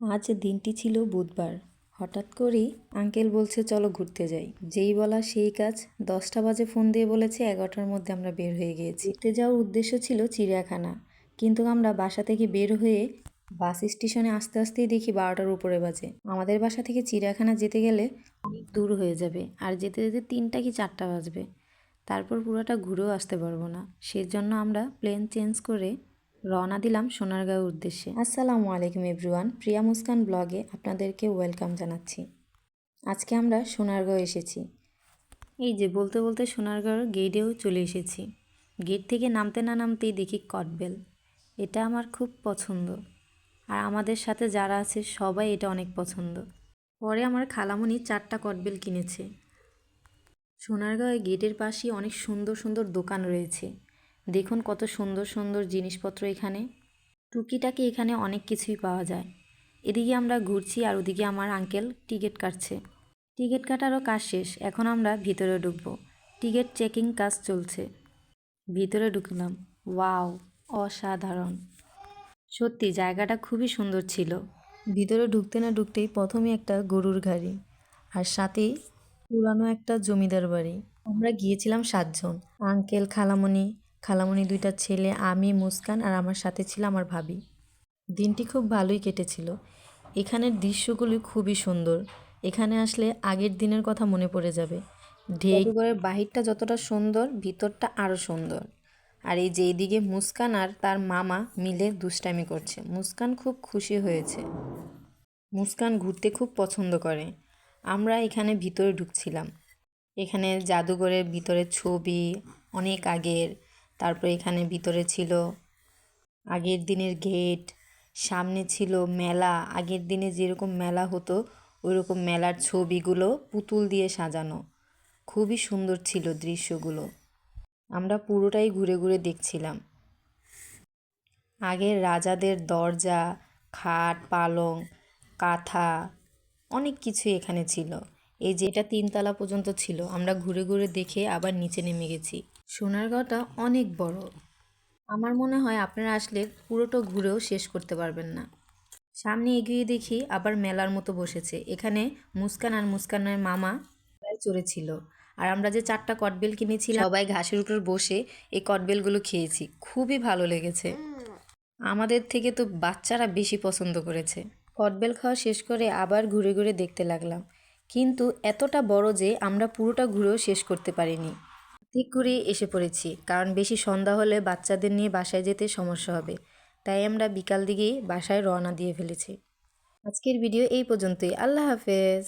আজ দিনটি ছিল বুধবার। হঠাৎ করেই আঙ্কেল বলছে, চলো ঘুরতে যাই। যেই বলা সেই কাজ দশটা বাজে ফোন দিয়ে বলেছে, এগারোটার মধ্যে আমরা বের হয়ে গিয়েছি। ঘুরতে যাওয়ার উদ্দেশ্য ছিল চিড়িয়াখানা। কিন্তু আমরা বাসা থেকে বের হয়ে বাস স্টেশনে আস্তে আস্তেই দেখি বারোটার উপরে বাজে। আমাদের বাসা থেকে চিড়িয়াখানা যেতে গেলে অনেক দূর হয়ে যাবে, আর যেতে যেতে তিনটা কি চারটা বাজবে। তারপর পুরোটা ঘুরেও আসতে পারব না। সেজন্য আমরা প্লেন চেঞ্জ করে রওনা দিলাম সোনারগাঁওয়ের উদ্দেশ্যে। আসসালামু আলাইকুম এভরিওয়ান, প্রিয়া মুস্কান ব্লগে আপনাদেরকে ওয়েলকাম জানাচ্ছি। আজকে আমরা সোনারগাঁও এসেছি। এই যে বলতে বলতে সোনারগাঁওয়ের গেটেও চলে এসেছি। গেট থেকে নামতে না নামতেই দেখি কটবেল। এটা আমার খুব পছন্দ। আর আমাদের সাথে যারা আছে সবাই এটা অনেক পছন্দ। পরে আমার খালামণি চারটা কটবেল কিনেছে। সোনারগাঁওয়ে গেটের পাশেই অনেক সুন্দর সুন্দর দোকান রয়েছে। দেখুন কত সুন্দর সুন্দর জিনিসপত্র এখানে। টুকিটাকি এখানে অনেক কিছুই পাওয়া যায়। এদিকে আমরা ঘুরছি আর ওদিকে আমার আঙ্কেল টিকিট কাটছে। টিকিট কাটারও কাজ শেষ, এখন আমরা ভিতরে ঢুকবো। টিকিট চেকিং কাজ চলছে। ভিতরে ঢুকলাম। ওয়াও, অসাধারণ। সত্যি, জায়গাটা খুবই সুন্দর ছিল। ভিতরে ঢুকতে না ঢুকতেই প্রথমে একটা গরুর গাড়ি আর সাথে পুরানো একটা জমিদার বাড়ি। আমরা গিয়েছিলাম সাতজন, আঙ্কেল, খালামণি খালামণি দুইটা ছেলে, আমি, মুস্কান আর আমার সাথে ছিল আমার ভাবি। দিনটি খুব ভালোই কেটেছিল। এখানের দৃশ্যগুলি খুবই সুন্দর। এখানে আসলে আগের দিনের কথা মনে পড়ে যাবে। ঢেকুগড়ের বাহিরটা যতটা সুন্দর, ভিতরটা আরও সুন্দর। আর এই যে এইদিকে মুস্কান আর তার মামা মিলে দুষ্টামি করছে। মুস্কান খুব খুশি হয়েছে। মুস্কান ঘুরতে খুব পছন্দ করে। আমরা এখানে ভিতরে ঢুকছিলাম। এখানে জাদুঘরের ভিতরে ছবি, অনেক আগের তারপর এখানে ভিতরে ছিল আগের দিনের গেট, সামনে ছিল মেলা। আগের দিনে যেরকম মেলা হতো ওই রকম মেলার ছবিগুলো পুতুল দিয়ে সাজানো। খুবই সুন্দর ছিল দৃশ্যগুলো। আমরা পুরোটাই ঘুরে ঘুরে দেখছিলাম। আগের রাজাদের দরজা, খাট, পালং, কাঁথা, অনেক কিছু এখানে ছিল। এই যেটা তিনতলা পর্যন্ত ছিল, আমরা ঘুরে ঘুরে দেখে আবার নিচে নেমে গেছি। সোনারগাঁওটা অনেক বড়। আমার মনে হয় আপনারা আসলে পুরোটা ঘুরেও শেষ করতে পারবেন না। সামনে এগিয়ে দেখি আবার মেলার মতো বসেছে। এখানে মুস্কান আর মুস্কানের মামা চড়েছিল। আর আমরা যে চারটা কটবেল কিনেছিলাম, সবাই ঘাসের উপর বসে এই কটবেলগুলো খেয়েছি। খুবই ভালো লেগেছে। আমাদের থেকে তো বাচ্চারা বেশি পছন্দ করেছে। কটবেল খাওয়া শেষ করে আবার ঘুরে ঘুরে দেখতে লাগলাম। কিন্তু এতটা বড় যে আমরা পুরোটা ঘুরেও শেষ করতে পারিনি। ঠিক করে এসে পড়েছি, কারণ বেশি সন্ধ্যা হলে বাচ্চাদের নিয়ে বাসায় যেতে সমস্যা হবে। তাই আমরা বিকাল দিকেই বাসায় রওনা দিয়ে ফেলেছি। আজকের ভিডিও এই পর্যন্তই। আল্লাহ হাফেজ।